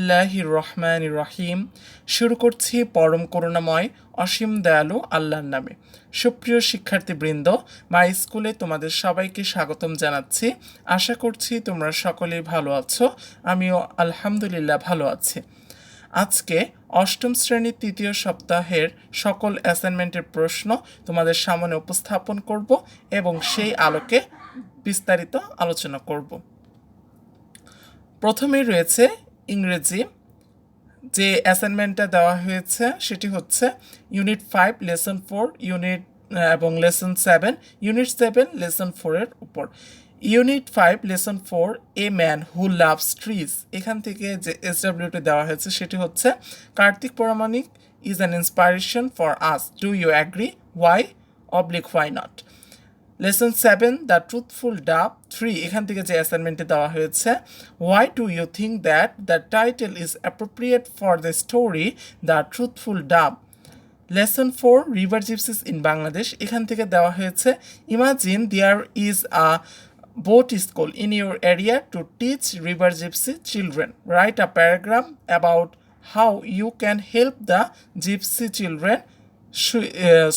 আল্লাহির রহমান রহিম। শুরু করছি পরম করুণাময়, অসীম দয়ালু আল্লাহর নামে। সুপ্রিয় শিক্ষার্থীবৃন্দ মাই স্কুলে তোমাদের সবাইকে স্বাগতম জানাচ্ছি। আশা করছি তোমরা সকলেই ভালো আছো। আমিও আলহামদুলিল্লাহ ভালো আছি। আজকে অষ্টম শ্রেণির তৃতীয় সপ্তাহের সকল অ্যাসাইনমেন্টের প্রশ্ন তোমাদের সামনে উপস্থাপন করব এবং সেই আলোকে বিস্তারিত আলোচনা করব। প্রথমেই রয়েছে ইংরেজি যে অ্যাসাইনমেন্টটা দেওয়া হয়েছে, সেটি হচ্ছে unit five lesson four unit এবং lesson seven unit seven lesson ফোরের উপর। Unit five lesson four a man who loves trees এখান থেকে যে এস এসডাব্লিউটি দেওয়া হয়েছে, সেটি হচ্ছে, Kartik Paramanik is an inspiration for us do you agree why oblique why not lesson seven the truthful dove three এখান থেকে যে অ্যাসাইনমেন্টটি দেওয়া হয়েছে why do you think that the title is appropriate for the story the truthful dove lesson four river gypsies in Bangladesh এখান থেকে দেওয়া হয়েছে imagine there is a boat school in your area to teach river gypsy children write a paragraph about how you can help the gypsy children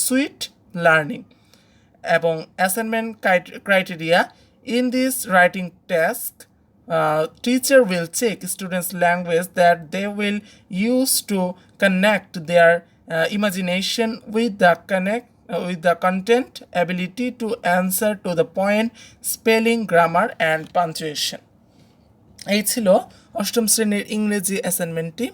sweet learning এবং assignment criteria in this writing task teacher will check students language that they will use to connect their imagination with the connect with the content, ability to answer to the point, spelling, grammar, and punctuation. এই ছিল অষ্টম শ্রেণির ইংরেজি অ্যাসাইনমেন্টটি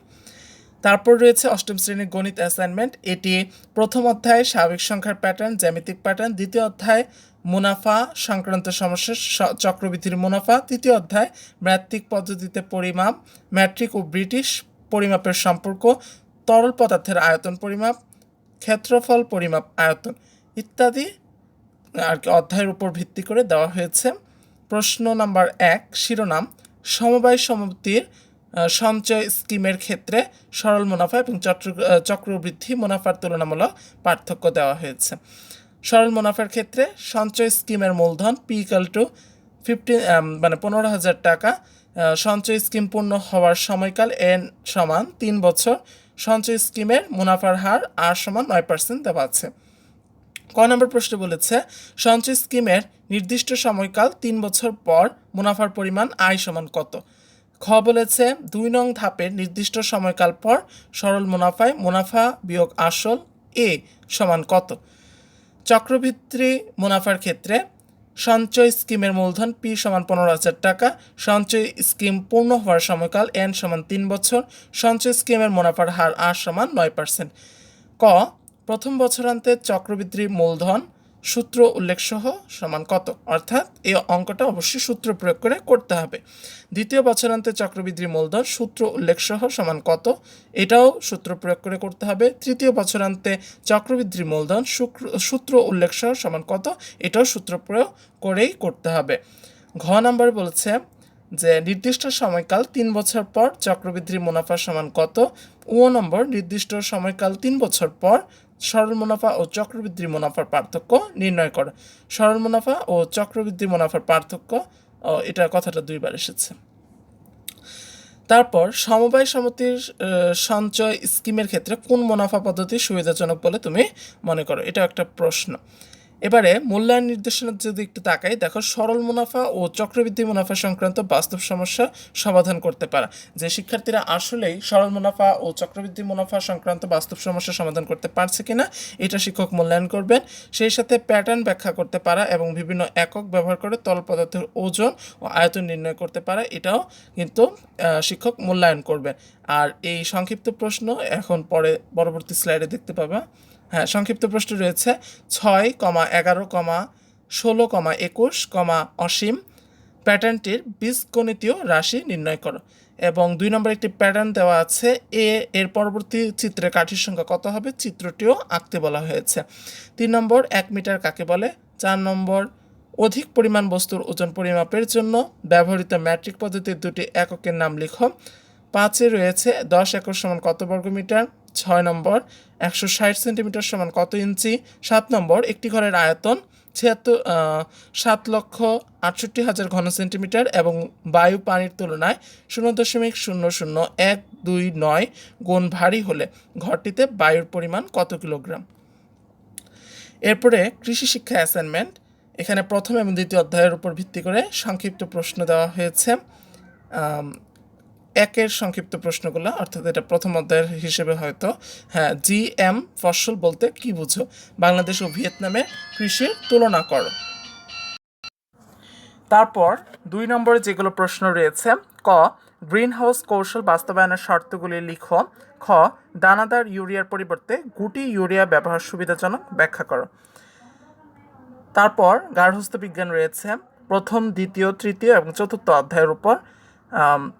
তারপর রয়েছে অষ্টম শ্রেণির গণিত অ্যাসাইনমেন্ট এটি প্রথম অধ্যায়ে স্বাভাবিক সংখ্যার প্যাটার্ন জ্যামিতিক প্যাটার্ন দ্বিতীয় অধ্যায় মুনাফা সংক্রান্ত সমস্যা চক্রবৃদ্ধির মুনাফা। তৃতীয় অধ্যায় ম্যাট্রিক পদ্ধতিতে পরিমাপ ম্যাট্রিক ও ব্রিটিশ পরিমাপের সম্পর্ক তরল পদার্থের আয়তন পরিমাপ ক্ষেত্রফল পরিমাপ আয়তন ইত্যাদি আর কি অধ্যায়ের উপর ভিত্তি করে দেওয়া হয়েছে। প্রশ্ন নাম্বার এক শিরোনাম সমবায় সমিতির আহ, সঞ্চয় স্কিমের ক্ষেত্রে সরল মুনাফা এবং চক্র চক্রবৃদ্ধি মুনাফার তুলনামূলক পার্থক্য দেওয়া হয়েছে। সরল মুনাফার ক্ষেত্রে সঞ্চয় স্কিমের মূলধন পি ইকাল টু ফিফটিন মানে পনেরো হাজার টাকা। সঞ্চয় স্কিম পূর্ণ হওয়ার সময়কাল এন সমান তিন বছর। সঞ্চয় স্কিমের মুনাফার হার আর সমান নয় পার্সেন্ট দেওয়া আছে। ক নম্বর প্রশ্ন বলেছে, সঞ্চয় স্কিমের নির্দিষ্ট সময়কাল তিন বছর পর মুনাফার পরিমাণ আয় সমান কত? খ বলেছে, দুই নং ধাপের নির্দিষ্ট সময়কাল পর সরল মুনাফায় মুনাফা বিয়োগ আসল এ সমান কত? চক্রবৃদ্ধি মুনাফার ক্ষেত্রে সঞ্চয় স্কিমের মূলধন পি সমান পনেরো হাজার টাকা, সঞ্চয় স্কিম পূর্ণ হওয়ার সময়কাল এন সমান তিন বছর, সঞ্চয় স্কিমের মুনাফার হার আর সমান নয় পার্সেন্ট ক, প্রথম বছরান্তে চক্রবৃদ্ধি মূলধন সূত্র উল্লেখ সহ সমান কত? অর্থাৎ এই অঙ্কটা অবশ্যই সূত্র প্রয়োগ করে করতে হবে। দ্বিতীয় বছরান্তে চক্রবৃদ্ধি মূলধন, সূত্র উল্লেখ সহ সমান কত? এটাও সূত্র প্রয়োগ করে করতে হবে। তৃতীয় বছরান্তে চক্রবৃদ্ধি মূলধন সূত্র উল্লেখ সহ সমান কত? এটাও সূত্র প্রয়োগ করেই করতে হবে। ঘ নাম্বার বলেছে যে, নির্দিষ্ট সময়কাল তিন বছর পর চক্রবৃদ্ধির মুনাফা সমান কত? ও নম্বর, নির্দিষ্ট সময়কাল তিন বছর পর সরল মুনাফা ও চক্রবৃদ্ধি মুনাফার পার্থক্য নির্ণয় করা। সরল মুনাফা ও চক্রবৃদ্ধি মুনাফার পার্থক্য এটা কথাটা দুইবার এসেছে। তারপর সমবায় সমিতির সঞ্চয় স্কিমের ক্ষেত্রে কোন মুনাফা পদ্ধতি সুবিধাজনক বলে তুমি মনে করো? এটা একটা প্রশ্ন। এবারে মূল্যায়ন নির্দেশনা যদি একটু তাকাই, দেখো সরল মুনাফা ও চক্রবৃদ্ধি মুনাফা সংক্রান্ত বাস্তব সমস্যা সমাধান করতে পারা। যে শিক্ষার্থীরা আসলেই সরল মুনাফা ও চক্রবৃদ্ধি মুনাফা সংক্রান্ত বাস্তব সমস্যা সমাধান করতে পারছে কিনা, এটা শিক্ষক মূল্যায়ন করবেন। সেই সাথে প্যাটার্ন ব্যাখ্যা করতে পারা এবং বিভিন্ন একক ব্যবহার করে তরল পদার্থের ওজন ও আয়তন নির্ণয় করতে পারা, এটাও কিন্তু শিক্ষক মূল্যায়ন করবেন। আর এই সংক্ষিপ্ত প্রশ্ন এখন পরে, পরবর্তী স্লাইডে দেখতে পাবা। হ্যাঁ সংক্ষিপ্ত প্রশ্ন রয়েছে, ছয় কমা এগারো কমা ষোলো কমা একুশ কমা অসীম প্যাটার্নটির বীজগণিতীয় রাশি নির্ণয় করো। এবং দুই নম্বর একটি প্যাটার্ন দেওয়া আছে, এ এর পরবর্তী চিত্রে কাঠির সংখ্যা কত হবে? চিত্রটিও আঁকতে বলা হয়েছে। তিন নম্বর, এক মিটার কাকে বলে? চার নম্বর, অধিক পরিমাণ বস্তুর ওজন পরিমাপের জন্য ব্যবহৃত ম্যাট্রিক পদ্ধতির দুটি এককের নাম লিখো। পাঁচে রয়েছে, দশ একর সমান কত বর্গমিটার? ছয় নম্বর, একশো ষাট সেন্টিমিটার সমান কত ইঞ্চি? সাত নম্বর, একটি ঘরের আয়তন ছিয়াত্তর সাত লক্ষ আটষট্টি হাজার ঘন সেন্টিমিটার এবং বায়ু পানির তুলনায় শূন্য দশমিক শূন্য শূন্য এক দুই নয় গুণ ভারী হলে ঘরটিতে বায়ুর পরিমাণ কত কিলোগ্রাম? এরপরে কৃষি শিক্ষা অ্যাসাইনমেন্ট। এখানে প্রথম এবং দ্বিতীয় অধ্যায়ের উপর ভিত্তি করে সংক্ষিপ্ত প্রশ্ন দেওয়া হয়েছে। একের সংক্ষিপ্ত প্রশ্নগুলো, অর্থাৎ এটা প্রথম অধ্যায়ের হিসেবে হয়তো। হ্যাঁ জি এম ফসল বলতে কি বুঝো? বাংলাদেশ ও ভিয়েতনামে কৃষির তুলনা করো। তারপর দুই নম্বরে যেগুলো প্রশ্ন রয়েছে, ক গ্রিন হাউস কৌশল বাস্তবায়নের শর্তগুলি লিখো। খ, দানাদার ইউরিয়ার পরিবর্তে গুটি ইউরিয়া ব্যবহার সুবিধাজনক ব্যাখ্যা করো। তারপর গার্হস্থ্য বিজ্ঞান রয়েছে, প্রথম, দ্বিতীয়, তৃতীয় এবং চতুর্থ অধ্যায়ের উপর।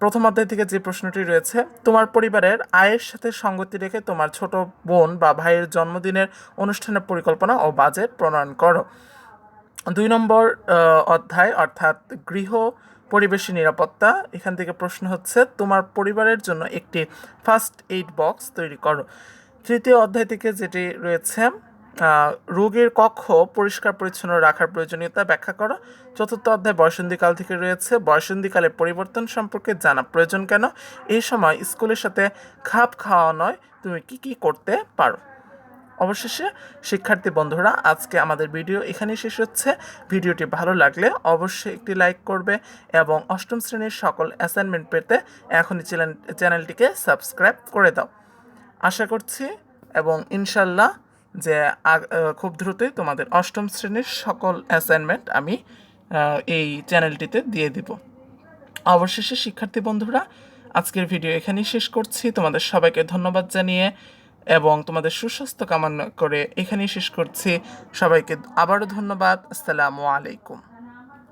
প্রথম অধ্যায় থেকে যে প্রশ্নটি রয়েছে, তোমার পরিবারের আয়ের সাথে সঙ্গতি রেখে তোমার ছোট বোন বা ভাইয়ের জন্মদিনের অনুষ্ঠানের পরিকল্পনা ও বাজেট প্রণয়ন করো। দুই নম্বর অধ্যায়, অর্থাৎ গৃহ পরিবেশী নিরাপত্তা, এখান থেকে প্রশ্ন হচ্ছে, তোমার পরিবারের জন্য একটি ফার্স্ট এইড বক্স তৈরি করো। তৃতীয় অধ্যায় থেকে যেটি রয়েছে রোগীর কক্ষ পরিষ্কার, পরিচ্ছন্ন রাখার প্রয়োজনীয়তা ব্যাখ্যা করো। চতুর্থ অধ্যায় বয়সন্ধিকাল থেকে রয়েছে। বয়সন্ধিকালের পরিবর্তন সম্পর্কে জানা প্রয়োজন কেন? এই সময় স্কুলের সাথে খাপ খাওয়া নয়। তুমি কি কি করতে পারো? অবশেষে, শিক্ষার্থী বন্ধুরা, আজকে আমাদের ভিডিও এখানেই শেষ হচ্ছে। ভিডিওটি ভালো লাগলে অবশ্যই একটি লাইক করবে এবং অষ্টম শ্রেণির সকল অ্যাসাইনমেন্ট পেতে এখনই চ্যানেল চ্যানেলটিকে সাবস্ক্রাইব করে দাও। আশা করছি এবং ইনশাল্লাহ যে খুব দ্রুতই তোমাদের অষ্টম শ্রেণির সকল অ্যাসাইনমেন্ট আমি এই চ্যানেলটিতে দিয়ে দিব। অবশেষে, শিক্ষার্থী বন্ধুরা, আজকের ভিডিও এখানেই শেষ করছি। তোমাদের সবাইকে ধন্যবাদ জানিয়ে এবং তোমাদের সুস্বাস্থ্য কামনা করে এখানেই শেষ করছি। সবাইকে আবারও ধন্যবাদ। আসসালামু আলাইকুম।